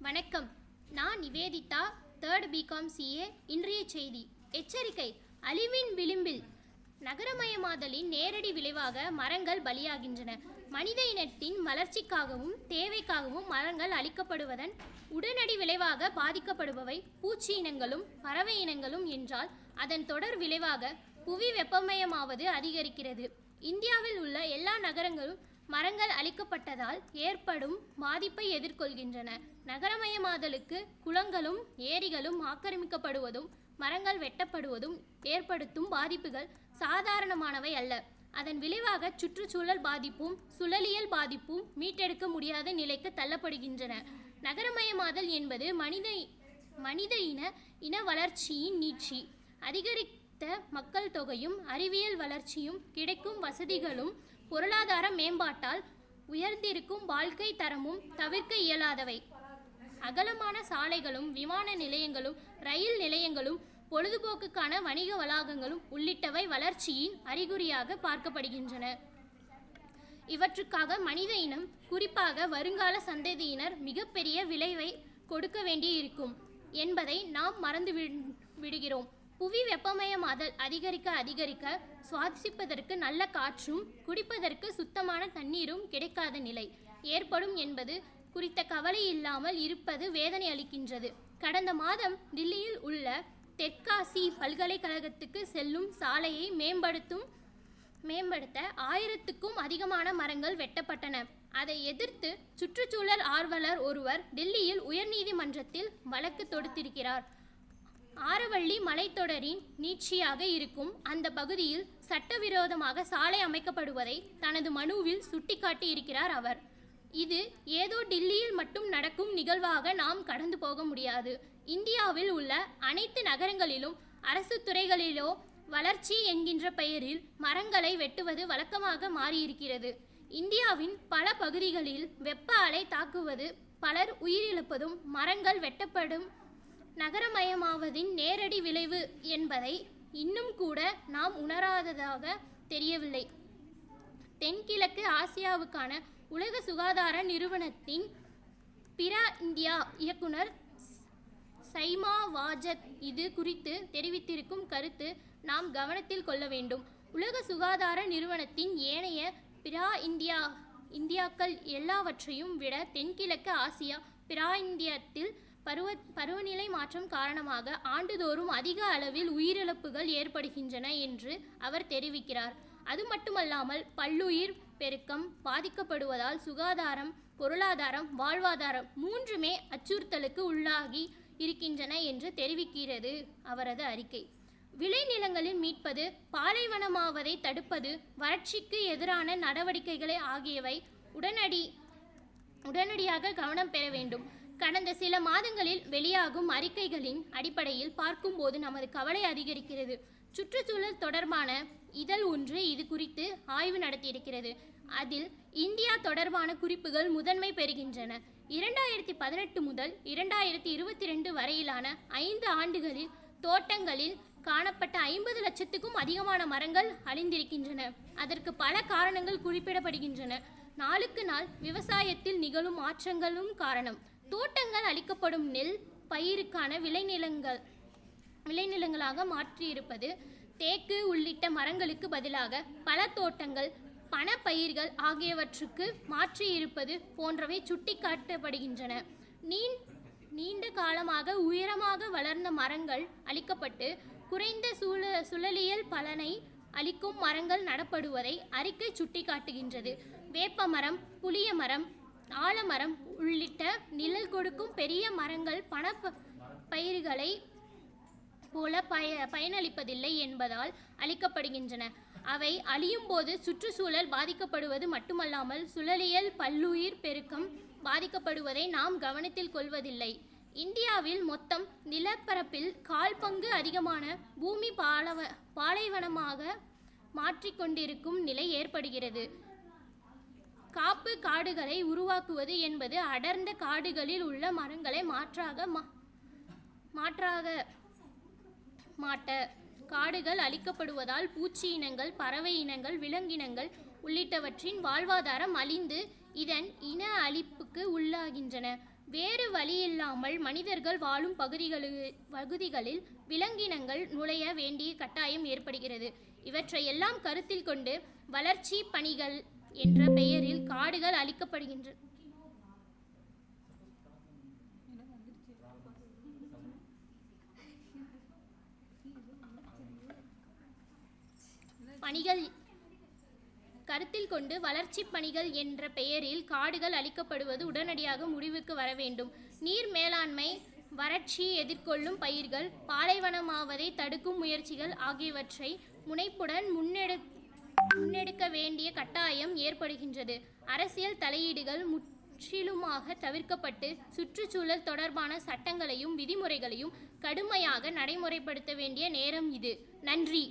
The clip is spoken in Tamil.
வணக்கம். நான் நிவேதிதா தேர்ட் பிகாம் சிஏ இன்றைய செய்தி. எச்சரிக்கை. அழிவின் விளிம்பில் நகரமயமாதலின் நேரடி விளைவாக மரங்கள் பலியாகின்றன. மனித இனத்தின் வளர்ச்சிக்காகவும் தேவைக்காகவும் மரங்கள் அழிக்கப்படுவதன் உடனடி விளைவாக பாதிக்கப்படுபவை பூச்சி இனங்களும் பறவை இனங்களும் என்றால் அதன் தொடர் விளைவாக புவி வெப்பமயமாவது அதிகரிக்கிறது. இந்தியாவில் உள்ள எல்லா நகரங்களும் மரங்கள் அழிக்கப்பட்டதால் ஏற்படும் பாதிப்பை எதிர்கொள்கின்றன. நகரமயமாதலுக்கு குளங்களும் ஏரிகளும் ஆக்கிரமிக்கப்படுவதும் மரங்கள் வெட்டப்படுவதும் ஏற்படுத்தும் பாதிப்புகள் சாதாரணமானவை அல்ல. அதன் விளைவாக சுற்றுச்சூழல் பாதிப்பும் சுழலியல் பாதிப்பும் மீட்டெடுக்க முடியாத நிலைக்கு தள்ளப்படுகின்றன. நகரமயமாதல் என்பது மனித மனித இன இன வளர்ச்சியின் நீட்சி. அதிகரித்த மக்கள் தொகையும் அறிவியல் வளர்ச்சியும் கிடைக்கும் வசதிகளும் பொருளாதார மேம்பாட்டால் உயர்ந்திருக்கும் வாழ்க்கை தரமும் தவிர்க்க இயலாதவை. அகலமான சாலைகளும் விமான நிலையங்களும் ரயில் நிலையங்களும் பொழுதுபோக்குக்கான வணிக வளாகங்களும் உள்ளிட்டவை வளர்ச்சியின் அறிகுறியாக பார்க்கப்படுகின்றன. இவற்றுக்காக மனித இனம் குறிப்பாக வருங்கால சந்ததியினர் மிகப்பெரிய விளைவை கொடுக்க வேண்டியிருக்கும் என்பதை நாம் மறந்து விடுகிறோம். புவி வெப்பமயமாதல் அதிகரிக்க அதிகரிக்க சுவாசிப்பதற்கு நல்ல காற்றும் குடிப்பதற்கு சுத்தமான தண்ணீரும் கிடைக்காத நிலை ஏற்படும் என்பது குறித்த கவலை இல்லாமல் இருப்பது வேதனை அளிக்கின்றது. கடந்த மாதம் டில்லியில் உள்ள தெற்காசி பல்கலைக்கழகத்துக்கு செல்லும் சாலையை மேம்படுத்தும் மேம்படுத்த ஆயிரத்துக்கும் அதிகமான மரங்கள் வெட்டப்பட்டன. அதை எதிர்த்து சுற்றுச்சூழல் ஆர்வலர் ஒருவர் டெல்லியில் உயர்நீதிமன்றத்தில் வழக்கு தொடுத்திருக்கிறார். ஆரவள்ளி மலைத்தொடரின் நீட்சியாக இருக்கும் அந்த பகுதியில் சட்டவிரோதமாக சாலை அமைக்கப்படுவதை தனது மனுவில் சுட்டிக்காட்டி இருக்கிறார் அவர். இது ஏதோ டில்லியில் மட்டும் நடக்கும் நிகழ்வாக நாம் கடந்து போக முடியாது. இந்தியாவில் உள்ள அனைத்து நகரங்களிலும் அரசு துறைகளிலோ வளர்ச்சி என்கின்ற பெயரில் மரங்களை வெட்டுவது வழக்கமாக மாறியிருக்கிறது. இந்தியாவின் பல பகுதிகளில் வெப்ப அலை தாக்குவது பலர் உயிரிழப்பதும் மரங்கள் வெட்டப்படும் நகரமயமாவதின் நேரடி விளைவு என்பதை இன்னும் கூட நாம் உணராததாக தெரியவில்லை. தென்கிழக்கு ஆசியாவுக்கான உலக சுகாதார நிறுவனத்தின் பிரா இந்தியா இயக்குனர் சைமா வாஜத் இது குறித்து தெரிவித்திருக்கும் கருத்து நாம் கவனத்தில் கொள்ள வேண்டும். உலக சுகாதார நிறுவனத்தின் ஏனைய பிரா இந்தியா இந்தியாக்கள் எல்லாவற்றையும் விட தென்கிழக்கு ஆசியா பிரா இந்தியத்தில் பருவ பருவநிலை மாற்றம் காரணமாக ஆண்டுதோறும் அதிக அளவில் உயிரிழப்புகள் ஏற்படுகின்றன என்று அவர் தெரிவிக்கிறார். அது மட்டுமல்லாமல் பல்லுயிர் பெருக்கம் பாதிக்கப்படுவதால் சுகாதாரம் பொருளாதாரம் வாழ்வாதாரம் மூன்றுமே அச்சுறுத்தலுக்கு உள்ளாகி இருக்கின்றன என்று தெரிவிக்கிறது அவரது அறிக்கை. விளைநிலங்களில் மீட்பது பாலைவனமாவதை தடுப்பது வறட்சிக்கு எதிரான நடவடிக்கைகளை ஆகியவை உடனடி உடனடியாக கவனம் பெற வேண்டும். கடந்த சில மாதங்களில் வெளியாகும் அறிக்கைகளின் அடிப்படையில் பார்க்கும்போது நமது கவலை அதிகரிக்கிறது. சுற்றுச்சூழல் தொடர்பான இதழ் ஒன்று இது குறித்து ஆய்வு நடத்தியிருக்கிறது. அதில் இந்தியா தொடர்பான குறிப்புகள் முதன்மை பெறுகின்றன. இரண்டாயிரத்தி பதினெட்டு முதல் இரண்டாயிரத்தி இருபத்தி ரெண்டு வரையிலான ஐந்து ஆண்டுகளில் தோட்டங்களில் காணப்பட்ட ஐம்பது லட்சத்துக்கும் அதிகமான மரங்கள் அழிந்திருக்கின்றன. அதற்கு பல காரணங்கள் குறிப்பிடப்படுகின்றன. நாளுக்கு நாள் விவசாயத்தில் நிகழும் மாற்றங்களும் காரணம். தோட்டங்கள் அளிக்கப்படும் நெல் பயிருக்கான விளைநிலங்கள் விளைநிலங்களாக மாற்றியிருப்பது. தேக்கு உள்ளிட்ட மரங்களுக்கு பதிலாக பல தோட்டங்கள் பணப்பயிர்கள் ஆகியவற்றுக்கு மாற்றியிருப்பது போன்றவை சுட்டிக்காட்டப்படுகின்றன. நீண் நீண்ட காலமாக உயரமாக வளர்ந்த மரங்கள் அழிக்கப்பட்டு குறைந்த சூழ சுழலியல் பலனை அளிக்கும் மரங்கள் நடப்படுவதை அறிக்கை சுட்டிக்காட்டுகின்றது. வேப்பமரம் புளிய மரம் ஆலமரம் உள்ளிட்ட நிழல் கொடுக்கும் பெரிய மரங்கள் பண பயிர்களை போல பய பயனளிப்பதில்லை என்பதால் அழிக்கப்படுகின்றன. அவை அழியும் போது சுற்றுச்சூழல் பாதிக்கப்படுவது மட்டுமல்லாமல் சுழலியல் பல்லுயிர் பெருக்கம் பாதிக்கப்படுவதை நாம் கவனத்தில் கொள்வதில்லை. இந்தியாவில் மொத்தம் நிலப்பரப்பில் கால் பங்கு அதிகமான பூமி பாலவ பாலைவனமாக மாற்றிக்கொண்டிருக்கும் நிலை ஏற்படுகிறது. காப்பு காடுகளை உருவாக்குவது என்பது அடர்ந்த காடுகளில் உள்ள மரங்களை மாற்றாக மா- மாற்றாக மாட்ட காடுகள் அழிக்கப்படுவதால் பூச்சி இனங்கள் பறவை இனங்கள் விலங்கினங்கள் உள்ளிட்டவற்றின் வாழ்வாதாரம் அழிந்து இதன் இன அழிப்புக்கு உள்ளாகின்றன. வேறு வழியில்லாமல் மனிதர்கள் வாழும் பகுதிகளு பகுதிகளில் விலங்கினங்கள் நுழைய வேண்டிய கட்டாயம் ஏற்படுகிறது. இவற்றையெல்லாம் கருத்தில் கொண்டு வளர்ச்சி பணிகள் என்ற பெயரில் காடுகள் அழிக்கப்படுகின்றன பணிகள் கருத்தில் கொண்டு வளர்ச்சி பணிகள் என்ற பெயரில் காடுகள் அழிக்கப்படுவது உடனடியாக முடிவுக்கு வர வேண்டும். நீர் மேலாண்மை வறட்சி எதிர்கொள்ளும் பயிர்கள் பாலைவனமாவதை தடுக்கும் முயற்சிகள் ஆகியவற்றை முனைப்புடன் முன்னெடு முன்னெடுக்க வேண்டிய கட்டாயம் ஏற்படுகின்றது. அரசியல் தலையீடுகள் முற்றிலுமாக தவிர்க்கப்பட்டு சுற்றுச்சூழல் தொடர்பான சட்டங்களையும் விதிமுறைகளையும் கடுமையாக நடைமுறைப்படுத்த வேண்டிய நேரம் இது. நன்றி.